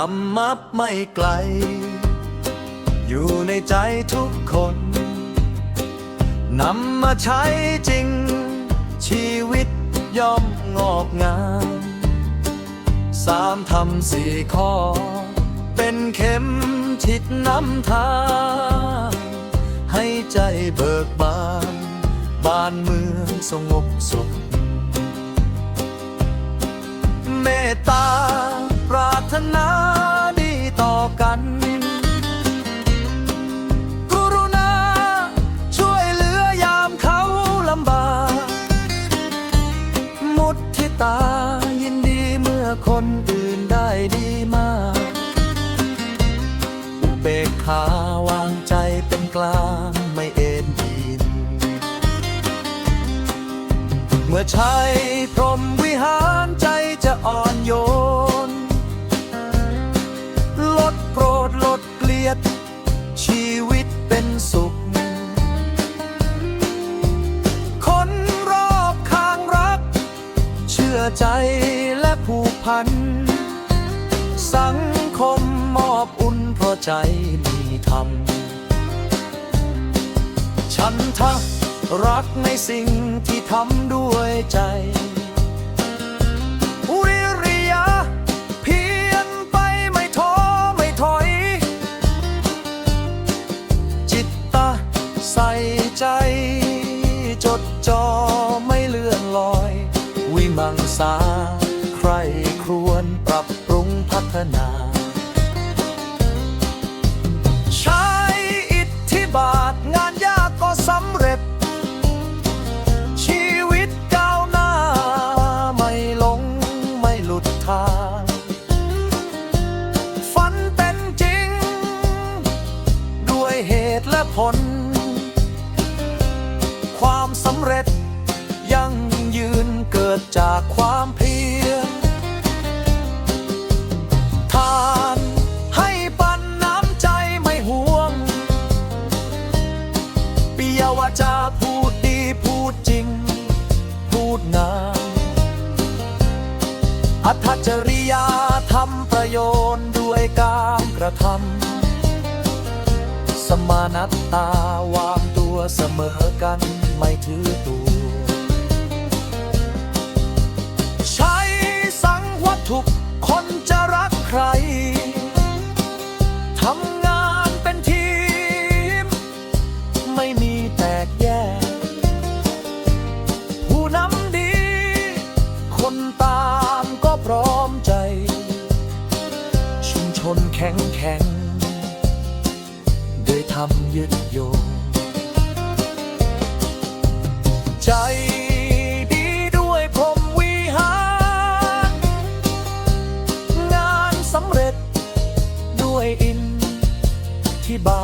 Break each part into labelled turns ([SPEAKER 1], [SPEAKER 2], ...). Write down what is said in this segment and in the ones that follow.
[SPEAKER 1] ธรรมะไม่ไกล อยู่ในใจทุกคนนำมาใช้จริง ชีวิตย่อมงอกงามสามทำสี่ข้อ เป็นเข็มทิศนำทางให้ใจเบิกบาน บ้านเมืองสงบสุขเมตตา อุเบกขาวางใจเป็นกลางไม่เอ็นเอียงเมื่อใช้พรหมวิหารใจจะอ่อนโยน ลดโกรธลดเกลียด ชีวิตเป็นสุข คนรอบข้างรัก เชื่อใจและผูกพัน สังคม มอบอุ่นเพราะใจมีธรรม ฉันทะรักในสิ่งที่ทำด้วยใจวิริยะเพียรไปไม่ท้อไม่ถอย จิตตะใส่ใจ จดจ่อไม่เลื่อนลอย วิมังสาใครครวนปรับปรุงพัฒนา ผล ความสำเร็จยั่งยืนเกิดจากความเพียรทานให้ปันน้ำใจไม่ห่วงปิยวาจาพูดดีพูดจริง พูดงามอัธจริยาทำประโยชน์ด้วยการกระทำ สมานัตตาวางตัวเสมอกันไม่ถือตัว ใช้สังวัตถุกคนจะรักใครทำงานเป็นทีม ไม่มีแตกแยก ผู้นำดี คนตามก็พร้อมใจ ชุมชนแข็งแข็งำยึดโยง ใจดีด้วยผมวิหาร งานสำเร็จด้วยอินที่บา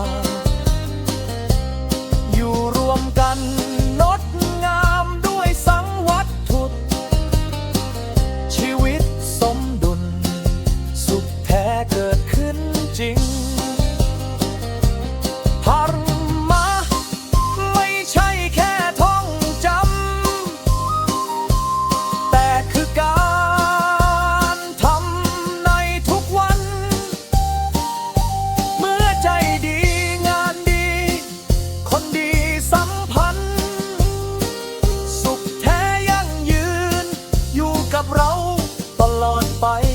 [SPEAKER 1] ไป